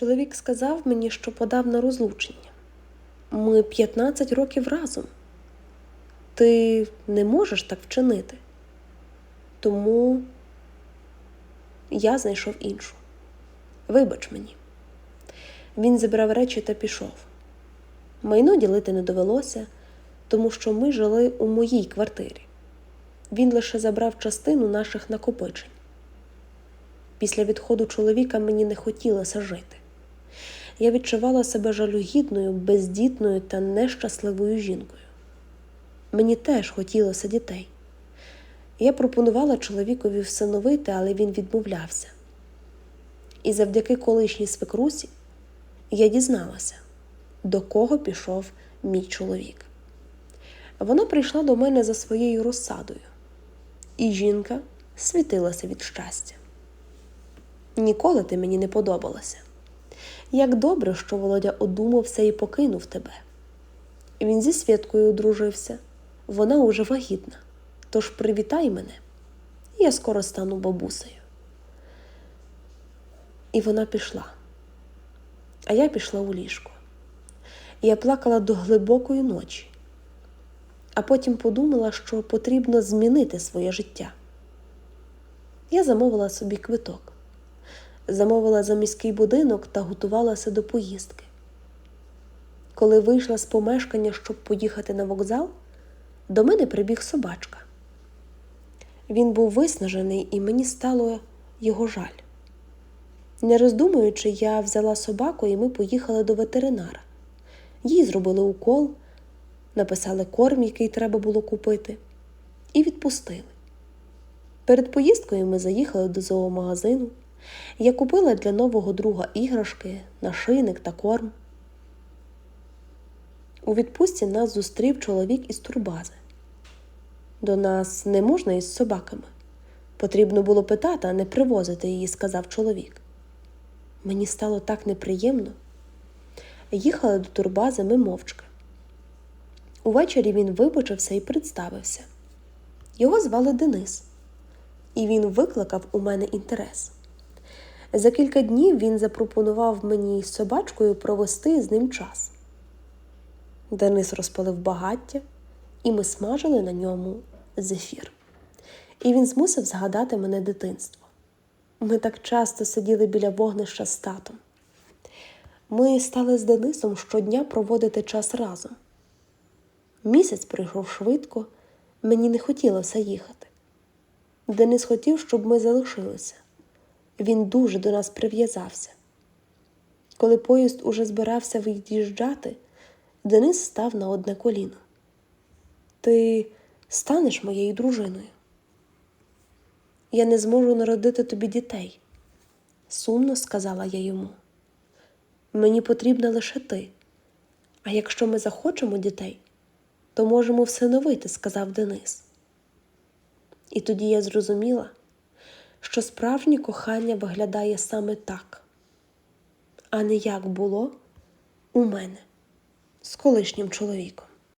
Чоловік сказав мені, що подав на розлучення. Ми 15 років разом. Ти не можеш так вчинити. Тому я знайшов іншу. Вибач мені. Він зібрав речі та пішов. Майно ділити не довелося, тому що ми жили у моїй квартирі. Він лише забрав частину наших накопичень. Після відходу чоловіка мені не хотілося жити. Я відчувала себе жалюгідною, бездітною та нещасливою жінкою. Мені теж хотілося дітей. Я пропонувала чоловікові всиновити, але він відмовлявся. І завдяки колишній свекрусі я дізналася, до кого пішов мій чоловік. Вона прийшла до мене за своєю розсадою, і жінка світилася від щастя. Ніколи ти мені не подобалася. Як добре, що Володя одумався і покинув тебе. Він зі Святкою одружився, вона уже вагітна. Тож привітай мене, я скоро стану бабусею. І вона пішла, а я пішла у ліжко. Я плакала до глибокої ночі, а потім подумала, що потрібно змінити своє життя. Я замовила собі квиток, замовила за міський будинок та готувалася до поїздки. Коли вийшла з помешкання, щоб поїхати на вокзал, до мене прибіг собачка. Він був виснажений, і мені стало його жаль. Не роздумуючи, я взяла собаку, і ми поїхали до ветеринара. Їй зробили укол, написали корм, який треба було купити, і відпустили. Перед поїздкою ми заїхали до зоомагазину. Я купила для нового друга іграшки, нашийник та корм. У відпустці нас зустрів чоловік із турбази. До нас не можна із собаками. Потрібно було питати, а не привозити її, сказав чоловік. Мені стало так неприємно. Їхали до турбази ми мовчки. Увечері він вибачився і представився. Його звали Денис, і він викликав у мене інтерес. За кілька днів він запропонував мені з собачкою провести з ним час. Денис розпалив багаття, і ми смажили на ньому зефір. І він змусив згадати мене дитинство. Ми так часто сиділи біля вогнища з татом. Ми стали з Денисом щодня проводити час разом. Місяць пройшов швидко, мені не хотілося їхати. Денис хотів, щоб ми залишилися. Він дуже до нас прив'язався. Коли поїзд уже збирався від'їжджати, Денис став на одне коліно. Ти станеш моєю дружиною. Я не зможу народити тобі дітей, сумно сказала я йому. Мені потрібна лише ти. А якщо ми захочемо дітей, то можемо всиновити, сказав Денис. І тоді я зрозуміла, що справжнє кохання виглядає саме так, а не як було у мене з колишнім чоловіком.